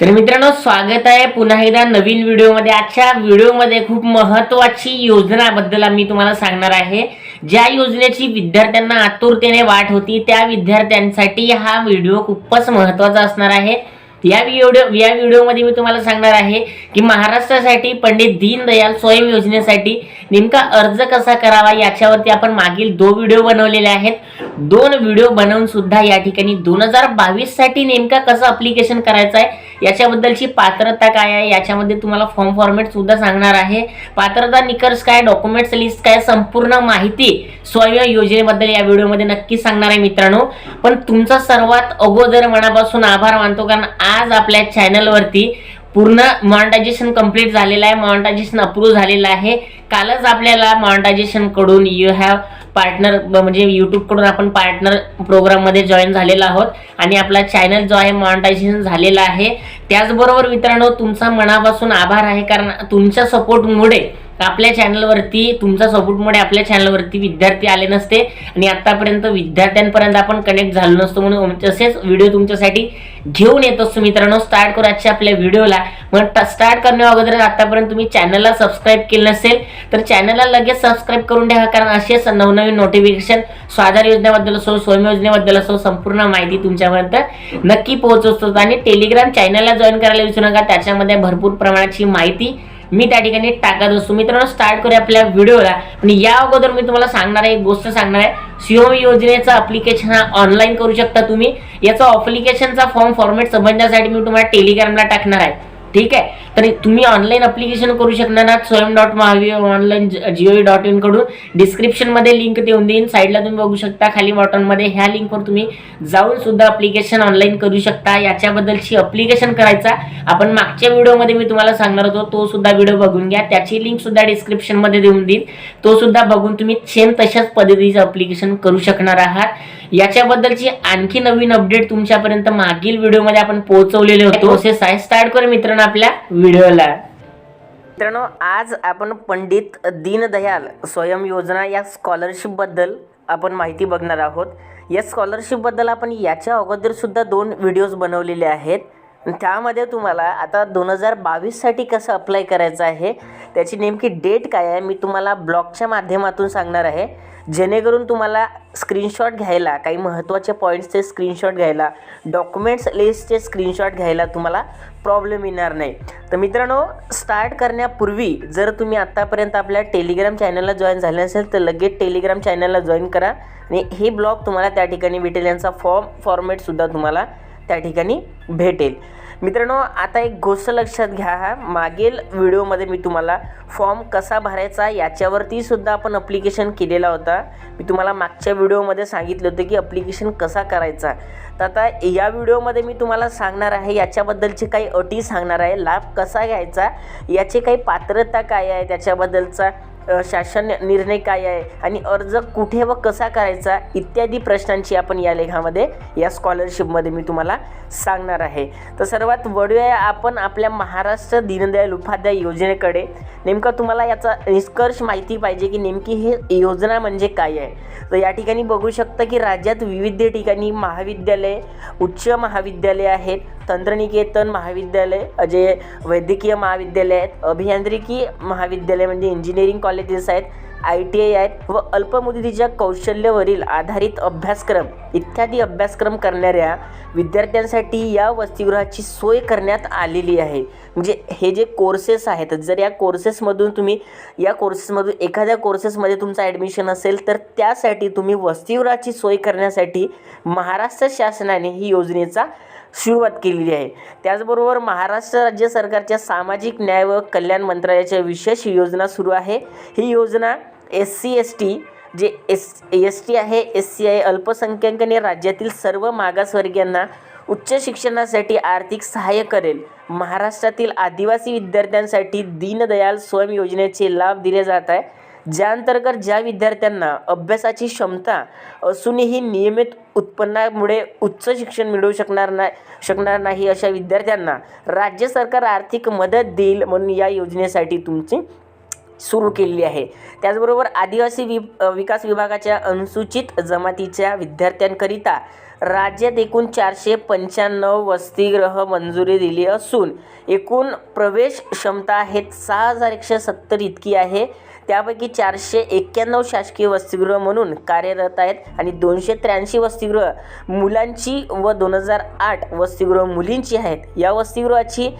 तर मित्रांनो स्वागत आहे. पुन्हा एकदा नवीन व्हिडिओमध्ये. आजच्या व्हिडिओमध्ये खूप महत्वाची योजनाबद्दल आम्ही तुम्हाला सांगणार आहे. ज्या योजनेची विद्यार्थ्यांना आतुरतेने वाट होती त्या विद्यार्थ्यांसाठी हा व्हिडिओ खूपच महत्त्वाचा असणार आहे. या व्हिडिओ या व्हिडिओमध्ये मी तुम्हाला सांगणार आहे की महाराष्ट्रासाठी पंडित दीनदयाल स्वयं योजनेसाठी नेमका अर्ज कसा करावा याच्यावरती आपण मागील दोन व्हिडिओ बनवलेले आहेत. दोन व्हिडिओ बनवून सुद्धा या ठिकाणी दोन हजार बावीससाठी नेमका कसं अप्लिकेशन करायचं आहे याच्याबद्दलची पात्रता काय आहे याच्यामध्ये तुम्हाला फॉर्म फॉर्मॅट सुद्धा सांगणार आहे. पात्रता निकर्ष काय डॉक्युमेंट्स लिस्ट काय संपूर्ण माहिती स्वयं योजनेबद्दल या व्हिडिओमध्ये नक्की सांगणार आहे मित्रांनो. पण तुमचा सर्वात अगोदर मनापासून आभार मानतो कारण आज आपल्या चॅनलवरती पूर्ण मॉनिटायझेशन कंप्लीट झालेलं आहे. मॉनिटायझेशन अप्रूव्ह झालेलं आहे. कालच आपल्याला मॉनिटायझेशनकडून यू हॅव पार्टनर म्हणजे यूट्यूबकडून आपण पार्टनर प्रोग्राममध्ये जॉईन झालेलो आहोत. आणि आपला चॅनल जो आहे मॉनिटायझेशन झालेला आहे. त्याचबरोबर मित्रांनो तुमचा मनापासून आभार आहे. कारण तुमच्या सपोर्टमुळे आपल्या चॅनलवरती तुमच्या सपोर्टमुळे आपल्या चॅनलवरती विद्यार्थी आले नसते आणि आतापर्यंत विद्यार्थ्यांपर्यंत आपण कनेक्ट झालो नसतो म्हणून तसेच व्हिडिओ तुमच्यासाठी घेऊन येत असतो मित्रांनो. स्टार्ट करू आजच्या आपल्या व्हिडिओला मग स्टार्ट करण्या अगोदर आतापर्यंत तुम्ही चॅनलला सबस्क्राईब केलं नसेल तर चॅनलला लगेच सबस्क्राईब करून ठेवा कारण असेच नवनवीन नोटिफिकेशन स्वाधार योजनेबद्दल असो स्वयं योजनेबद्दल असो संपूर्ण माहिती तुमच्यापर्यंत नक्की पोहोचवतो. आणि टेलिग्राम चॅनलला जॉईन करायला विसरू नका. त्याच्यामध्ये भरपूर प्रमाणाची माहिती मी त्या ठिकाणी टाकत असतो. मित्रांनो स्टार्ट करूया आपल्या व्हिडिओला. आणि या अगोदर मी तुम्हाला सांगणार आहे एक गोष्ट सांगणार आहे. सीओ योजनेचं अप्लिकेशन हा ऑनलाईन करू शकता तुम्ही. याचा अप्लिकेशनचा फॉर्म फॉर्मेट समजण्यासाठी मी तुम्हाला टेलिग्रामला टाकणार आहे. ठीक आहे? तर तुम्ही ऑनलाईन अप्लिकेशन करू शकणार ना स्वयं डॉट महावी ऑनलाईन जिओ डॉट इनकडून. डिस्क्रिप्शनमध्ये लिंक देऊन देईन. साईडला तुम्ही बघू शकता. खाली बॉटनमध्ये ह्या लिंकवर तुम्ही जाऊन सुद्धा अप्लिकेशन ऑनलाईन करू शकता. याच्याबद्धलची अप्लिकेशन करायचा. आपण मागच्या व्हिडिओमध्ये मी तुम्हाला सांगणार होतो. तो सुद्धा व्हिडिओ बघून घ्या. त्याची लिंक सुद्धा डिस्क्रिप्शनमध्ये देऊन देईन. तो सुद्धा बघून तुम्ही सेम तशाच पद्धतीचं अप्लिकेशन करू शकणार आहात. याच्याबद्दलची आणखी नवीन अपडेट तुमच्यापर्यंत मागील व्हिडिओमध्ये आपण पोहोचवलेले होते. प्रोसेस आहे स्टार्ट करू मित्रांनो आपल्या व्हिडिओला. मित्रांनो आज आपण पंडित दीनदयाल स्वयं योजना या स्कॉलरशिपबद्दल आपण माहिती बघणार आहोत. या स्कॉलरशिपबद्दल आपण याच्या अगोदर सुद्धा दोन व्हिडिओज बनवलेले आहेत. त्यामध्ये तुम्हाला आता दोन हजार बावीससाठी कसं अप्लाय करायचं आहे त्याची नेमकी डेट काय आहे मी तुम्हाला ब्लॉगच्या माध्यमातून सांगणार आहे. जेणेकरून तुम्हाला स्क्रीनशॉट घ्यायला काही महत्त्वाचे पॉईंट्सचे स्क्रीनशॉट घ्यायला डॉक्युमेंट्स लिस्टचे स्क्रीनशॉट घ्यायला तुम्हाला प्रॉब्लेम येणार नाही. तर मित्रांनो स्टार्ट करण्यापूर्वी जर तुम्ही आत्तापर्यंत आपल्या टेलिग्राम चॅनलला जॉईन झाले असेल तर लगेच टेलिग्राम चॅनलला जॉईन करा. आणि हे ब्लॉग तुम्हाला त्या ठिकाणी भेटेल यांचा फॉर्म फॉर्मॅटसुद्धा तुम्हाला त्या ठिकाणी भेटेल. मित्रांनो आता एक गोष्ट लक्षात घ्या हा. मागील व्हिडिओमध्ये मी तुम्हाला फॉर्म कसा भरायचा याच्यावरती सुद्धा आपण अप्लिकेशन केलेला होता. मी तुम्हाला मागच्या व्हिडिओमध्ये सांगितलं होतं की अप्लिकेशन कसा करायचा. तर आता या व्हिडिओमध्ये मी तुम्हाला सांगणार आहे याच्याबद्दलचे काही अटी सांगणार आहे. लाभ कसा घ्यायचा याचे काही पात्रता काय आहे त्याच्याबद्दलचा. शासन निर्णय काय आहे आणि अर्ज कुठे व कसा करायचा इत्यादी प्रश्नांची आपण या लेखामध्ये या स्कॉलरशिपमध्ये मी तुम्हाला सांगणार आहे. तर सर्वात वळूया आपण आपल्या महाराष्ट्र दीनदयाल उपाध्याय योजनेकडे. नेमका तुम्हाला याचा निष्कर्ष माहिती पाहिजे की नेमकी ही योजना म्हणजे काय आहे. तर या ठिकाणी बघू शकता की राज्यात विविध ठिकाणी महाविद्यालय उच्च महाविद्यालय आहेत. तंत्रनिकेतन महाविद्यालय जे वैद्यकीय महाविद्यालय आहेत अभियांत्रिकी महाविद्यालय म्हणजे इंजिनिअरिंग कॉलेजेस आहेत आय टी आय आहेत व अल्पमुदतीच्या कौशल्यवरील आधारित अभ्यासक्रम. इत्यादी अभ्यासक्रम करणाऱ्या विद्यार्थ्यांसाठी या वसतिगृहाची सोय करण्यात आलेली आहे. म्हणजे हे जे कोर्सेस आहेत जर या कोर्सेसमधून तुम्ही या कोर्सेसमधून एखाद्या कोर्सेसमध्ये तुमचं ॲडमिशन असेल तर त्यासाठी तुम्ही वसतिगृहाची सोय करण्यासाठी महाराष्ट्र शासनाने ही योजनेचा सुरुवात केलेली आहे. त्याचबरोबर महाराष्ट्र राज्य सरकारच्या सामाजिक न्याय व कल्याण मंत्रालयाच्या विशेष योजना सुरू आहे. ही योजना एस सी एस टी जे एस एस टी आहे एस सी आहे अल्पसंख्याकने राज्यातील सर्व मागासवर्गीयांना उच्च शिक्षणासाठी आर्थिक सहाय्य करेल. महाराष्ट्रातील आदिवासी विद्यार्थ्यांसाठी दीनदयाल स्वयं योजनेचे लाभ दिले जात आहे. ज्या अंतर्गत ज्या विद्यार्थ्यांना अभ्यासाची क्षमता असूनही नियमित उत्पन्नामुळे उच्च शिक्षण मिळवू शकणार नाही शकणार नाही अशा विद्यार्थ्यांना राज्य सरकार आर्थिक मदत देईल म्हणून या योजनेसाठी तुमची सुरू केलेली आहे. त्याचबरोबर आदिवासी वि विकास विभागाच्या अनुसूचित जमातीच्या विद्यार्थ्यांकरिता राज्यात एकूण चारशे पंच्याण्णव वसतिगृह मंजुरी दिली असून एकूण प्रवेश क्षमता आहेत सहा हजार एकशे सत्तर इतकी आहे. त्यापैकी चारशे एक्क्याण्णव शासकीय वसतिगृह म्हणून कार्यरत आहेत आणि दोनशे त्र्याऐंशी वसतिगृह मुलांची व दोन हजार आठ वसतिगृह मुलींची आहेत. या वसतिगृहाची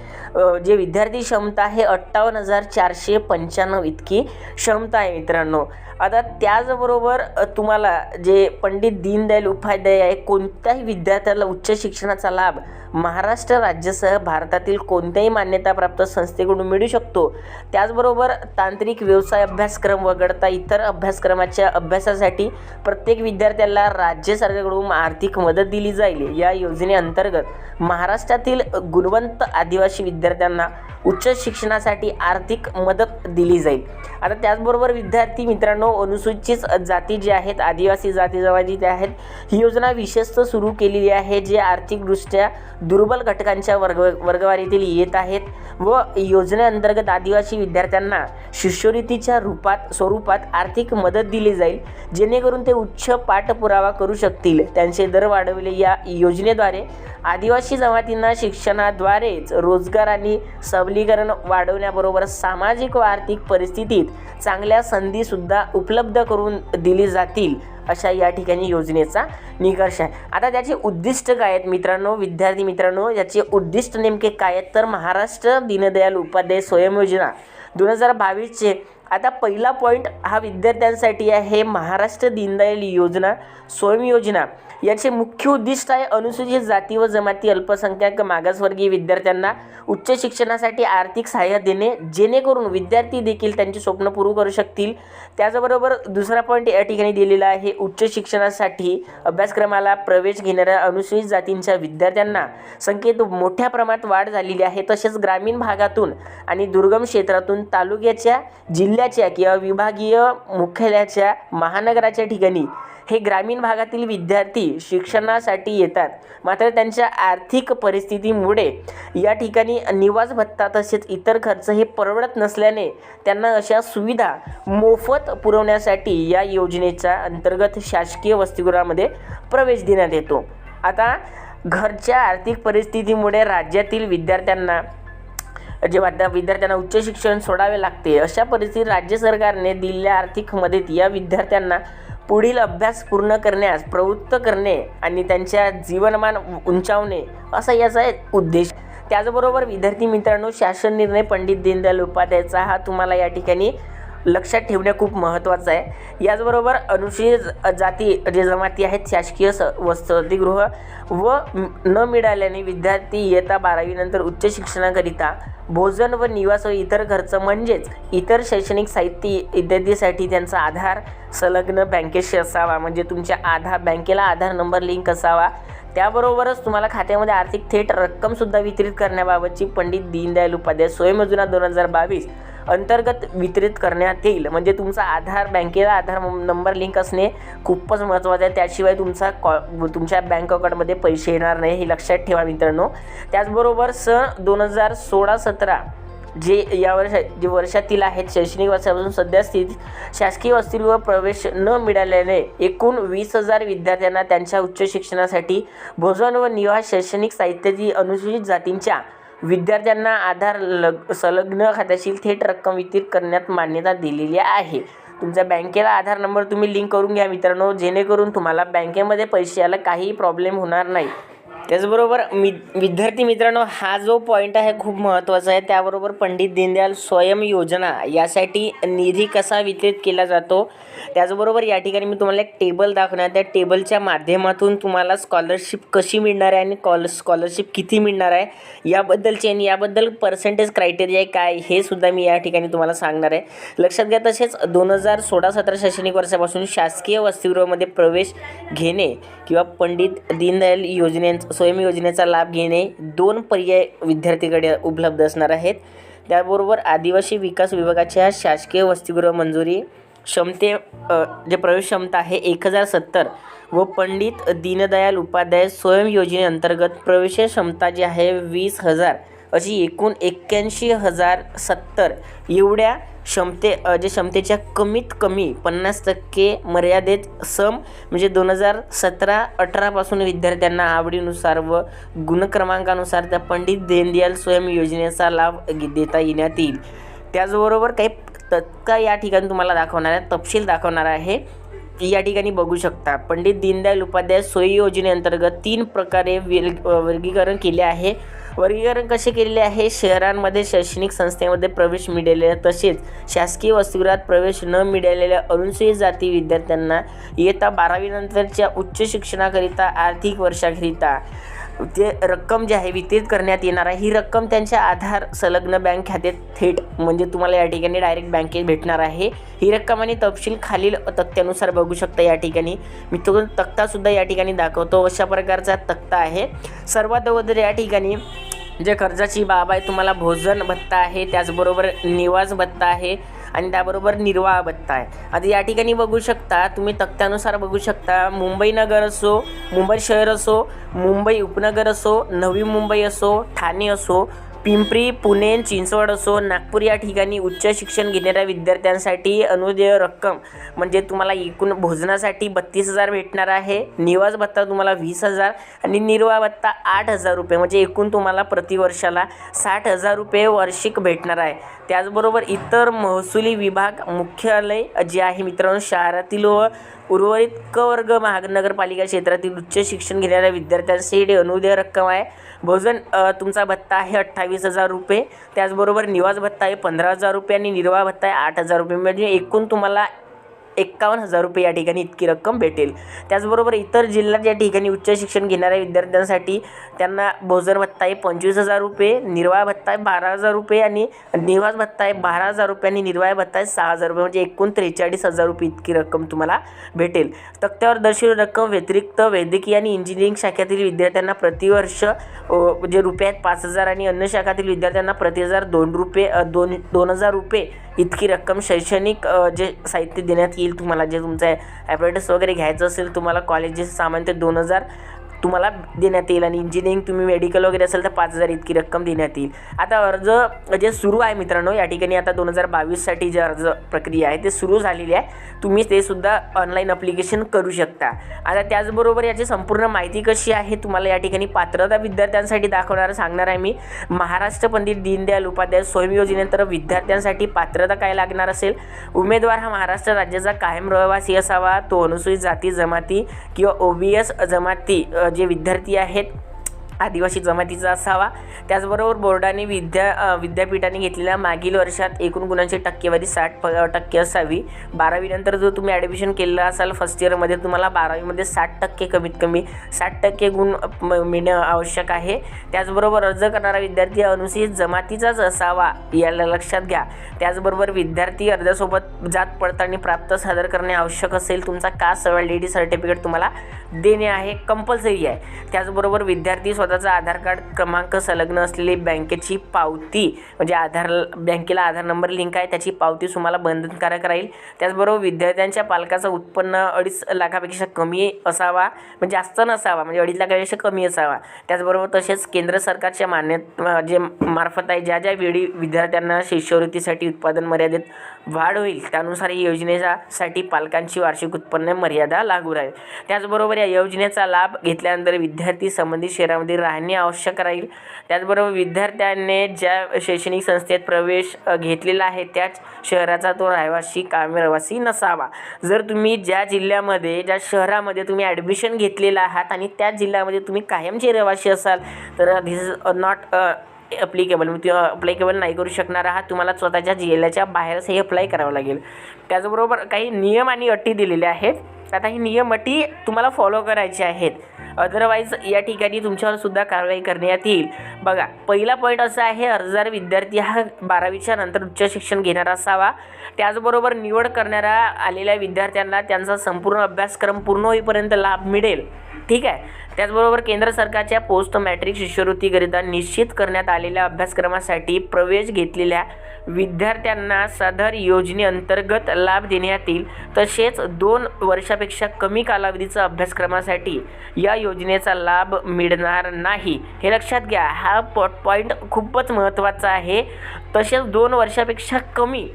जे विद्यार्थी क्षमता आहे अठ्ठावन्न हजार चारशे पंच्याण्णव इतकी क्षमता आहे मित्रांनो. आता त्याचबरोबर तुम्हाला जे पंडित दीनदयाल उपाध्याय आहे कोणत्याही विद्यार्थ्याला उच्च शिक्षणाचा लाभ महाराष्ट्र राज्यासह भारतातील कोणत्याही मान्यताप्राप्त संस्थेकडून मिळू शकतो. त्याचबरोबर तांत्रिक व्यवसाय अभ्यासक्रम वगळता इतर अभ्यासक्रमाच्या अभ्यासासाठी प्रत्येक विद्यार्थ्याला राज्य सरकारकडून आर्थिक मदत दिली जाईल. या योजनेअंतर्गत महाराष्ट्रातील गुणवंत आदिवासी विद्यार्थ्यांना उच्च शिक्षणासाठी आर्थिक मदत दिली जाईल. आता त्याचबरोबर विद्यार्थी मित्रांनो अनुसूचित जाती जे आहेत आदिवासी जाती जमाती जे आहेत ही योजना विशेषतः सुरू केलेली आहे जे आर्थिकदृष्ट्या दुर्बल घटकांच्या वर्ग वर्गवारीतील येत आहेत व योजनेअंतर्गत आदिवासी विद्यार्थ्यांना शिष्यवृत्तीच्या रूपात स्वरूपात आर्थिक मदत दिली जाईल जेणेकरून ते उच्च पाठपुरावा करू शकतील. त्यांचे दर वाढवले या योजनेद्वारे आदिवासी जमातींना शिक्षणाद्वारेच रोजगार आणि सबलीकरण वाढवण्याबरोबर सामाजिक व आर्थिक परिस्थितीत चांगल्या संधीसुद्धा उपलब्ध करून दिली जातील. अशा या ठिकाणी योजनेचा निकष आहे. आता त्याचे उद्दिष्ट काय आहेत मित्रांनो? विद्यार्थी मित्रांनो याचे उद्दिष्ट नेमके काय आहेत? तर महाराष्ट्र दीनदयाल उपाध्याय स्वयं योजना दोन हजार बावीसचे आता पहिला पॉईंट हा विद्यार्थ्यांसाठी आहे. महाराष्ट्र दीनदयाल योजना स्वयं योजना. याचे मुख्य उद्दिष्ट आहे अनुसूचित जाती व जमाती अल्पसंख्याक मागासवर्गीय विद्यार्थ्यांना उच्च शिक्षणासाठी आर्थिक सहाय्य देणे जेणेकरून विद्यार्थी देखील त्यांची स्वप्न पूर्ण करू शकतील. त्याचबरोबर दुसरा पॉईंट या ठिकाणी दिलेला आहे उच्च शिक्षणासाठी अभ्यासक्रमाला प्रवेश घेणाऱ्या अनुसूचित जातींच्या विद्यार्थ्यांना संख्येत मोठ्या प्रमाणात वाढ झालेली आहे. तसेच ग्रामीण भागातून आणि दुर्गम क्षेत्रातून तालुक्याच्या जिल्ह्याच्या किंवा विभागीय मुख्यालयाच्या महानगराच्या ठिकाणी हे ग्रामीण भागातील विद्यार्थी शिक्षणासाठी येतात. मात्र त्यांच्या आर्थिक परिस्थितीमुळे या ठिकाणी निवास भत्ता तसेच इतर खर्च हे परवडत नसल्याने त्यांना अशा सुविधा मोफत पुरवण्यासाठी या योजनेच्या अंतर्गत शासकीय वसतिगृहामध्ये प्रवेश देण्यात येतो. आता घरच्या आर्थिक परिस्थितीमुळे राज्यातील विद्यार्थ्यांना जे वाद्या विद्यार्थ्यांना उच्च शिक्षण सोडावे लागते. अशा परिस्थितीत राज्य सरकारने दिलेल्या आर्थिक मदत या विद्यार्थ्यांना पुढील अभ्यास पूर्ण करण्यास प्रवृत्त करणे आणि त्यांच्या जीवनमान उंचावणे असा याचा उद्देश. त्याचबरोबर विद्यार्थी मित्रांनो शासन निर्णय पंडित दीनदयाल उपाध्यायचा हा तुम्हाला या ठिकाणी लक्षात ठेवणे खूप महत्त्वाचं आहे. याचबरोबर अनुसूचित जाती जे जमाती आहेत शासकीय स वसतिगृह व न मिळाल्याने विद्यार्थी इयत्ता बारावीनंतर उच्च शिक्षणाकरिता भोजन व निवास व इतर खर्च म्हणजेच इतर शैक्षणिक साहित्य इत्यादीसाठी त्यांचा आधार संलग्न बँकेशी असावा. म्हणजे तुमच्या आधार बँकेला आधार नंबर लिंक असावा. त्याबरोबरच तुम्हाला खात्यामध्ये आर्थिक थेट रक्कमसुद्धा वितरित करण्याबाबतची पंडित दीनदयाल उपाध्याय स्वयंयोजना दोन हजार बावीस अंतर्गत वितरित करण्यात येईल. म्हणजे तुमचा आधार बँकेला आधार नंबर लिंक असणे खूपच महत्त्वाचं आहे. त्याशिवाय तुमचा कॉ तुमच्या बँक अकाउंटमध्ये पैसे येणार नाही हे लक्षात ठेवा मित्रांनो. त्याचबरोबर सन दोन हजार सोळा सतरा जे या वर्षा जे वर्षातील आहेत शैक्षणिक वर्षापासून सध्या स्थित शासकीय वसतिगृह प्रवेश न मिळाल्याने एकूण वीस हजार विद्यार्थ्यांना त्यांच्या उच्च शिक्षणासाठी भोजन व निवास शैक्षणिक साहित्याची अनुसूचित जातींच्या विद्यार्थ्यांना आधार लग संलग्न खात्याशी थेट रक्कम वितरित करण्यात मान्यता दिलेली आहे. तुमच्या बँकेला आधार नंबर तुम्ही लिंक करून घ्या मित्रांनो. जेणेकरून तुम्हाला बँकेमध्ये पैसे यायला काहीही प्रॉब्लेम होणार नाही. त्याचबरोबर मि विद्यार्थी मित्रांनो हा जो पॉईंट आहे खूप महत्त्वाचा आहे. त्याबरोबर पंडित दीनदयाल स्वयं योजना यासाठी निधी कसा वितरित केला जातो? त्याचबरोबर या ठिकाणी मी तुम्हाला एक टेबल दाखवणार. त्या टेबलच्या माध्यमातून तुम्हाला स्कॉलरशिप कशी मिळणार आहे आणि कॉल स्कॉलरशिप किती मिळणार आहे? याबद्दलचे आणि याबद्दल पर्सेंटेज क्रायटेरिया काय हे सुद्धा मी या ठिकाणी तुम्हाला सांगणार आहे. लक्षात घ्या तसेच दोन हजार सोळा सतरा शैक्षणिक वर्षापासून शासकीय वसतिगृहामध्ये प्रवेश घेणे किंवा पंडित दीनदयाल योजनेचं स्वयं योजनेचा लाभ घेणे दोन पर्याय विद्यार्थीकडे उपलब्ध असणार आहेत. त्याबरोबर आदिवासी विकास विभागाच्या शासकीय वसतिगृह मंजुरी क्षमते जे प्रवेश क्षमता आहे एक हजार सत्तर व पंडित दीनदयाल उपाध्याय स्वयं योजनेअंतर्गत प्रवेश क्षमता जी आहे वीस हजार अशी एकूण एक्क्याऐंशी हजार सत्तर एवढ्या क्षमते जे क्षमतेच्या कमीत कमी पन्नास टक्के मर्यादेत सम म्हणजे दोन हजार सतरा अठरापासून विद्यार्थ्यांना आवडीनुसार व गुणक्रमांकानुसार त्या पंडित दीनदयाल स्वयं योजनेचा लाभ देता येण्यात येईल. त्याचबरोबर काही तत्काळ या ठिकाणी तुम्हाला दाखवणार आहे तपशील दाखवणार आहे. या ठिकाणी बघू शकता पंडित दीनदयाल उपाध्याय सोयी योजनेअंतर्गत तीन प्रकारे वेल वर्गीकरण केले आहे. वर्गीकरण कसे केलेले आहे? शहरांमध्ये शैक्षणिक संस्थेमध्ये प्रवेश मिळालेल्या तसेच शासकीय वसतिगृहात प्रवेश न मिळालेल्या अनुसूचित जाती विद्यार्थ्यांना इयत्ता बारावीनंतरच्या उच्च शिक्षणाकरिता आर्थिक वर्षाकरिता ते रक्कम जी आहे वितरित करण्यात येणार आहे ही रक्कम त्यांच्या आधार संलग्न बँक खात्यात थेट म्हणजे तुम्हाला या ठिकाणी डायरेक्ट बँकेत भेटणार आहे. ही रक्कम आणि तपशील खालील तक्त्यानुसार बघू शकता या ठिकाणी. मी तो तक्तासुद्धा या ठिकाणी दाखवतो. अशा प्रकारचा तक्ता आहे. सर्वात अगोदर या ठिकाणी जे कर्जाची बाब आहे तुम्हाला भोजन भत्ता आहे त्याचबरोबर निवास भत्ता आहे. आणि त्याबरोबर निर्वाह भत्ता आहे आता या ठिकाणी बघू शकता तुम्ही तक्त्यानुसार बघू शकता मुंबई नगर असो मुंबई शहर असो मुंबई उपनगर असो नवी मुंबई असो ठाणे असो पिंपरी पुणे चिंचवड असो नागपूर या ठिकाणी उच्च शिक्षण घेणाऱ्या विद्यार्थ्यांसाठी अनुदेय रक्कम म्हणजे तुम्हाला एकूण भोजनासाठी बत्तीस हजार भेटणार आहे. निवास भत्ता तुम्हाला वीस हजार आणि निर्वाह भत्ता आठ हजार रुपये म्हणजे एकूण तुम्हाला प्रतिवर्षाला साठ हजार रुपये वार्षिक भेटणार आहे. त्याचबरोबर इतर महसुली विभाग मुख्यालय जे आहे मित्रांनो शहरातील व उर्वरित क वर्ग महानगरपालिका क्षेत्रातील उच्च शिक्षण घेणाऱ्या विद्यार्थ्यांसाठी अनुदेय रक्कम आहे. भोजन तुमचा भत्ता आहे अठ्ठावीस हजार रुपये. त्याचबरोबर निवास भत्ता आहे पंधरा हजार रुपये आणि निर्वाह भत्ता आहे आठ हजार रुपये. म्हणजे एकूण तुम्हाला एक्कावन्न हजार रुपये या ठिकाणी इतकी रक्कम भेटेल. त्याचबरोबर इतर जिल्ह्यात या ठिकाणी उच्च शिक्षण घेणाऱ्या विद्यार्थ्यांसाठी त्यांना भोजन भत्ता आहे पंचवीस हजार रुपये निर्वाह भत्ता आहे बारा हजार रुपये आणि निवास भत्ता आहे बारा हजार रुपये आणि निर्वाह भत्ता आहे सहा हजार रुपये. म्हणजे एकूण त्रेचाळीस हजार रुपये इतकी रक्कम तुम्हाला भेटेल. तक्त्यावर दर्शवलेली रक्कम व्यतिरिक्त वैद्यकीय आणि इंजिनिअरिंग शाखेतील विद्यार्थ्यांना प्रतिवर्ष जे म्हणजे रुपयात पाच हजार आणि अन्य शाखातील विद्यार्थ्यांना प्रति हजार दोन रुपये दोन दोन हजार रुपये इतकी रक्कम शैक्षणिक जे साहित्य देण्यात येईल तुम्हाला जे तुमचं ॲपरेटस वगैरे घ्यायचं असेल तुम्हाला कॉलेजेस सामान ते दोन हजार तुम्हाला देण्यात येईल आणि इंजिनिअरिंग तुम्ही मेडिकल वगैरे असेल तर पाच हजार इतकी रक्कम देण्यात येईल. आता अर्ज जे सुरू आहे मित्रांनो या ठिकाणी आता दोन हजार बावीससाठी जे अर्ज प्रक्रिया आहे ते सुरू झालेली आहे. तुम्ही ते सुद्धा ऑनलाईन अप्लिकेशन करू शकता. आता त्याचबरोबर याची संपूर्ण माहिती कशी आहे तुम्हाला या ठिकाणी पात्रता विद्यार्थ्यांसाठी दाखवणार सांगणार आहे मी. महाराष्ट्र पंडित दीनदयाल उपाध्याय स्वयं योजनेनंतर विद्यार्थ्यांसाठी पात्रता काय लागणार असेल? उमेदवार हा महाराष्ट्र राज्याचा कायम रहिवासी असावा तो अनुसूचित जाती जमाती किंवा ओबीएस जमाती जे विद्यार्थी आहेत आदिवासी जमातीचा असावा. त्याचबरोबर बोर्डाने विद्या विद्यापीठाने घेतलेल्या मागील वर्षात एकूण गुणांची टक्केवारी साठ प टक्के असावी. बारावीनंतर जो तुम्ही ॲडमिशन केलेलं असाल फर्स्ट इयरमध्ये तुम्हाला बारावीमध्ये साठ टक्के कमीत कमी साठ टक्के गुण म- मिळणं आवश्यक आहे. त्याचबरोबर अर्ज करणारा विद्यार्थी अनुसूचित जमातीचाच असावा याला लक्षात घ्या. त्याचबरोबर विद्यार्थी अर्जासोबत जात पडताळणी प्राप्त सादर करणे आवश्यक असेल तुमचा कास्ट व्हॅलिडिटी सर्टिफिकेट तुम्हाला देणे आहे कंपल्सरी आहे. त्याचबरोबर विद्यार्थी स्वतःचा आधार कार्ड क्रमांक संलग्न असलेली बँकेची पावती म्हणजे आधार बँकेला आधार नंबर लिंक आहे त्याची पावती तुम्हाला बंधनकारक राहील. त्याचबरोबर विद्यार्थ्यांच्या पालकाचं उत्पन्न अडीच लाखापेक्षा कमी असावा म्हणजे जास्त नसावा म्हणजे अडीच लाखापेक्षा कमी असावा. त्याचबरोबर तसेच केंद्र सरकारच्या मान्य जे मार्फत आहे ज्या ज्या वेळी विद्यार्थ्यांना शिष्यवृत्तीसाठी उत्पादन मर्यादेत वाढ होईल त्यानुसार या योजनेसाठी पालकांची वार्षिक उत्पन्न मर्यादा लागू राहील. त्याचबरोबर या योजनेचा लाभ घेतल्यानंतर विद्यार्थी संबंधित शहरामध्ये राहणे आवश्यक राहील. त्याचबरोबर विद्यार्थ्याने ज्या शैक्षणिक संस्थेत प्रवेश घेतलेला आहे त्याच शहराचा तो रहिवासी कायम रहिवासी नसावा. जर तुम्ही ज्या जिल्ह्यामध्ये ज्या शहरामध्ये तुम्ही ॲडमिशन घेतलेलं आहात आणि त्याच जिल्ह्यामध्ये तुम्ही कायमचे रहिवासी असाल तर धिस इज नॉट अप्लिकेबल तुम्ही अप्लिकेबल नाही करू शकणार आहात. तुम्हाला स्वतःच्या जिल्ह्याच्या बाहेरच हे अप्लाय करावं लागेल. त्याचबरोबर काही नियम आणि अटी दिलेल्या आहेत. आता ही नियम अटी तुम्हाला फॉलो करायचे आहेत. अदरवाईज या ठिकाणी तुमच्यावर सुद्धा कारवाई करण्यात येईल. बघा पहिला पॉईंट असा आहे अर्जदार विद्यार्थी हा बारावीच्या नंतर उच्च शिक्षण घेणारा असावा. त्याचबरोबर निवड करणाऱ्या आलेल्या विद्यार्थ्यांना त्यांचा संपूर्ण अभ्यासक्रम पूर्ण होईपर्यंत लाभ मिळेल. ठीक आहे. त्याचबरोबर केंद्र सरकारच्या पोस्ट मॅट्रिक शिष्यवृत्तीकरिता निश्चित करण्यात आलेल्या अभ्यासक्रमासाठी प्रवेश घेतलेल्या विद्यार्थ्यांना सदर योजनेअंतर्गत लाभ देण्यात येईल तसेच दोन वर्षापेक्षा कमी कालावधीचा अभ्यासक्रमासाठी या योजनेचा लाभ मिळणार नाही. हे लक्षात घ्या. हा पॉ पॉईंट खूपच महत्त्वाचा आहे. तसेच दोन वर्षापेक्षा कमी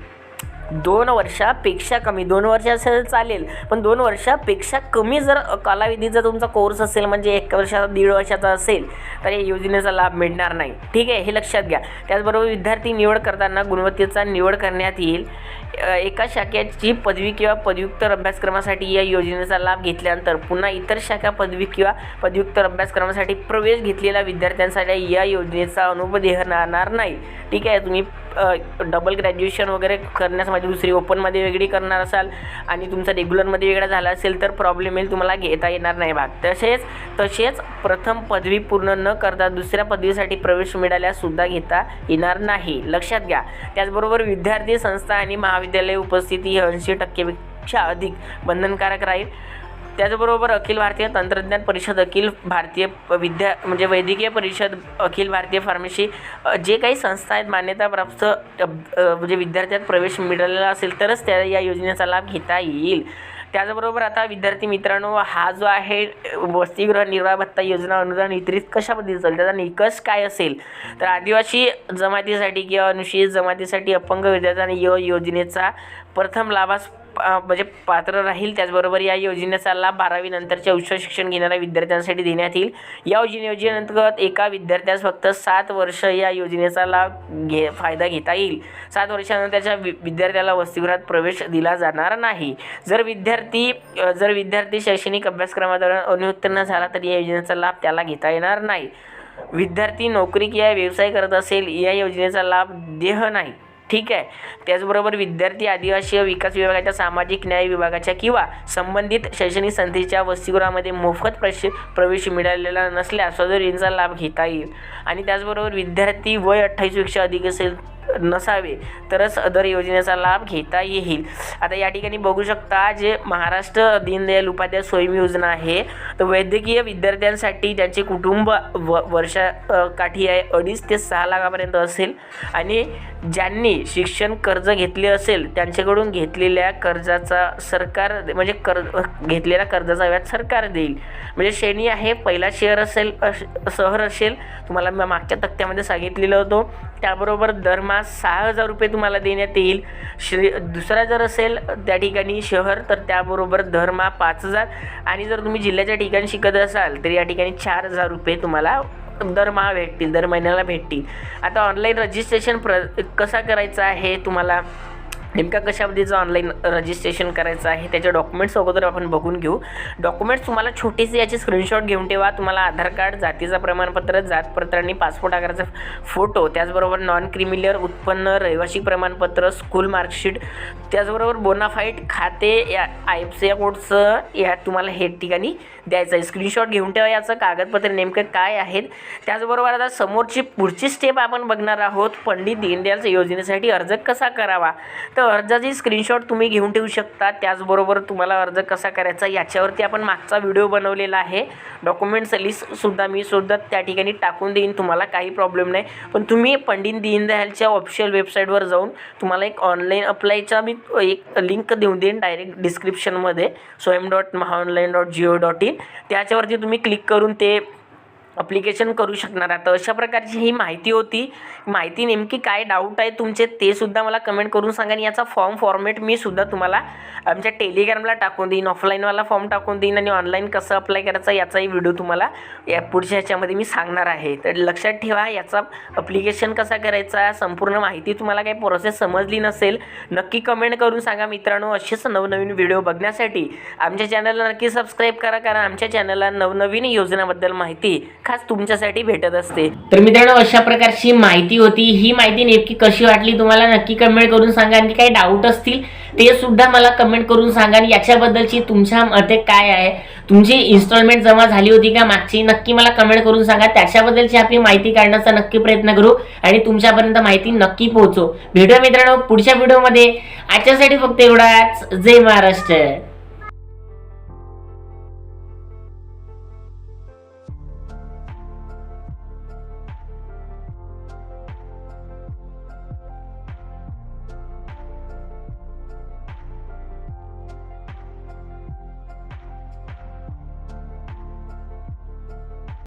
दोन वर्षापेक्षा कमी. दोन वर्ष असेल चालेल पण दोन वर्षापेक्षा कमी जर कालावधीचा तुमचा कोर्स असेल म्हणजे एक वर्षाचा दीड वर्षाचा असेल तर या योजनेचा लाभ मिळणार नाही. ठीक आहे? हे लक्षात घ्या. त्याचबरोबर विद्यार्थी निवड करताना गुणवत्तेचा निवड करण्यात येईल. एका शाखेची पदवी किंवा पदव्युत्तर अभ्यासक्रमासाठी या योजनेचा लाभ घेतल्यानंतर पुन्हा इतर शाखा पदवी किंवा पदव्युत्तर अभ्यासक्रमासाठी प्रवेश घेतलेल्या विद्यार्थ्यांसाठी या योजनेचा अनुभव देणार नाही. ठीक आहे? तुम्ही डबल ग्रॅज्युएशन वगैरे करण्यास माझी दुसरी ओपनमध्ये वेगळी करणार असाल आणि तुमचा रेग्युलरमध्ये वेगळा झाला असेल तर प्रॉब्लेम येईल तुम्हाला घेता येणार नाही भाग. तसेच तसेच प्रथम पदवी पूर्ण न करता दुसऱ्या पदवीसाठी प्रवेश मिळाल्यासुद्धा घेता येणार नाही. लक्षात घ्या. त्याचबरोबर विद्यार्थी संस्था आणि महाविद्यालय उपस्थिती ही ऐंशी टक्केपेक्षा अधिक बंधनकारक राहील. त्याचबरोबर अखिल भारतीय तंत्रज्ञान परिषद अखिल भारतीय प- विद्या म्हणजे वैद्यकीय परिषद अखिल भारतीय फार्मसी जे काही संस्था आहेत मान्यताप्राप्त म्हणजे विद्यार्थ्यात प्रवेश मिळालेला असेल तरच त्या या योजनेचा लाभ घेता येईल. त्याचबरोबर आता विद्यार्थी मित्रांनो हा जो आहे वसतिगृह निर्वाह भत्ता योजना अनुदान वितरित कशा पद्धतीने चालेल त्याचा निकष काय असेल? तर आदिवासी जमातीसाठी किंवा अनुसूचित जमातीसाठी अपंग विद्यार्थ्यांनी या योजनेचा प्रथम लाभास म्हणजे पात्र राहील. त्याचबरोबर या योजनेचा लाभ बारावीनंतरच्या उच्च शिक्षण घेणाऱ्या विद्यार्थ्यांसाठी देण्यात येईल. या योजने योजनेअंतर्गत एका विद्यार्थ्यास फक्त सात वर्ष या योजनेचा लाभ घे फायदा घेता येईल. सात वर्षानंतर त्याच्या वि विद्यार्थ्याला वसतिगृहात प्रवेश दिला जाणार नाही. जर विद्यार्थी जर विद्यार्थी शैक्षणिक अभ्यासक्रमादरम्यान अनुत्तीर्ण झाला तर या योजनेचा लाभ त्याला घेता येणार नाही. विद्यार्थी नोकरी किंवा व्यवसाय करत असेल या योजनेचा लाभ देह नाही. ठीक आहे. त्याचबरोबर विद्यार्थी आदिवासी विकास विभागाच्या सामाजिक न्याय विभागाच्या किंवा संबंधित शैक्षणिक संस्थेच्या वसतिगृहामध्ये मोफत प्रश प्रवेश मिळालेला नसल्यास सदर यांचा लाभ घेता येईल. आणि त्याचबरोबर विद्यार्थी वय अठ्ठावीसपेक्षा अधिक असेल नसावे. तरच अदर योजनेचा लाभ घेता येईल. आता या ठिकाणी बघू शकता जे महाराष्ट्र दीनदयाल उपाध्याय स्वयं योजना आहे तर वैद्यकीय विद्यार्थ्यांसाठी त्यांचे कुटुंब व वर्षा काठी आहे अडीच ते सहा लाखापर्यंत असेल. आणि ज्यांनी शिक्षण कर्ज घेतले असेल त्यांच्याकडून घेतलेल्या कर्जाचा सरकार म्हणजे कर घेतलेल्या कर्जाचा व्याज सरकार देईल. म्हणजे श्रेणी आहे पहिला शहर असेल शहर असेल. तुम्हाला मागच्या तक्त्यामध्ये सांगितलेलं होतं. त्याबरोबर दरमहा सहा हजार रुपये तुम्हाला देण्यात येईल. श्री दुसरा जर असेल त्या ठिकाणी शहर तर त्याबरोबर दरमहा पाच हजार. आणि जर तुम्ही जिल्ह्याच्या ठिकाणी शिकत असाल तर या ठिकाणी चार हजार रुपये तुम्हाला दरमहा भेटतील दर महिन्याला भेटतील. आता ऑनलाईन रजिस्ट्रेशन प्र कसा करायचा आहे तुम्हाला नेमका कशामध्ये जो ऑनलाईन रजिस्ट्रेशन करायचं आहे त्याचे डॉक्युमेंट्स अगोदर आपण बघून घेऊ. डॉक्युमेंट्स तुम्हाला छोटेसे याची स्क्रीनशॉट घेऊन ठेवा. तुम्हाला आधार कार्ड जातीचं प्रमाणपत्र जातपत्र आणि पासपोर्ट आकाराचा फोटो त्याचबरोबर नॉन क्रिमिलियर उत्पन्न रहिवासी प्रमाणपत्र स्कूल मार्कशीट त्याचबरोबर बोनाफाईट खाते या आय एफ सी कोडचं या तुम्हाला हे ठिकाणी द्यायचं आहे. स्क्रीनशॉट घेऊन ठेवा याचं. कागदपत्र नेमकं काय आहेत? त्याचबरोबर आता समोरची पुढची स्टेप आपण बघणार आहोत. पंडित दीनदयाल योजनेसाठी अर्ज कसा करावा? तर अर्जाची स्क्रीनशॉट तुम्ही घेऊन ठेवू शकता त्याचबरोबर तुम्हाला अर्ज कसा करायचा याच्यावरती आपण मागचा व्हिडिओ बनवलेला आहे. डॉक्युमेंट्स लिस्टसुद्धा मी सुद्धा त्या ठिकाणी टाकून देईन तुम्हाला काही प्रॉब्लेम नाही. पण तुम्ही पंडित दीनदयालच्या ऑफिशियल वेबसाईटवर जाऊन तुम्हाला एक ऑनलाईन अप्लायचा मी एक लिंक देऊन देईन डायरेक्ट डिस्क्रिप्शनमध्ये Swayam dot Maha online dot gov dot in त्याच्यावरती तुम्ही क्लिक करून ते अप्लिकेशन करू शकणार. आता अशा प्रकारची ही माहिती होती. माहिती नेमकी काय डाऊट आहे तुमचे ते सुद्धा मला कमेंट करून सांगा आणि याचा फॉर्म फॉर्मेट मी सुद्धा तुम्हाला आमच्या टेलिग्रामला टाकून देईन. ऑफलाईनवाला फॉर्म टाकून देईन आणि ऑनलाईन कसं अप्लाय करायचा याचाही व्हिडिओ तुम्हाला या पुढच्या ह्याच्यामध्ये मी सांगणार आहे. तर लक्षात ठेवा याचा अप्लिकेशन कसा करायचा संपूर्ण माहिती तुम्हाला काही प्रोसेस समजली नसेल नक्की कमेंट करून सांगा. मित्रांनो असेच नवनवीन व्हिडिओ बघण्यासाठी आमच्या चॅनलला नक्की सबस्क्राईब करा कारण आमच्या चॅनलला नवनवीन योजनाबद्दल माहिती खास तुमच्यासाठी भेटत असते. तर मित्रांनो अशा प्रकारची माहिती होती. ही माहिती नेमकी कशी वाटली तुम्हाला नक्की कमेंट करून सांगा. आणि काही डाऊट असतील ते सुद्धा मला कमेंट करून सांगा. आणि याच्याबद्दलची तुमच्या मते काय आहे? तुमची इन्स्टॉलमेंट जमा झाली होती का मागची? नक्की मला कमेंट करून सांगा. त्याच्याबद्दलची आपली माहिती काढण्याचा नक्की प्रयत्न करू. आणि तुमच्यापर्यंत माहिती नक्की पोहोचू. भेटूया मित्रांनो पुढच्या व्हिडिओमध्ये आजच्यासाठी फक्त एवढाच. जय महाराष्ट्र.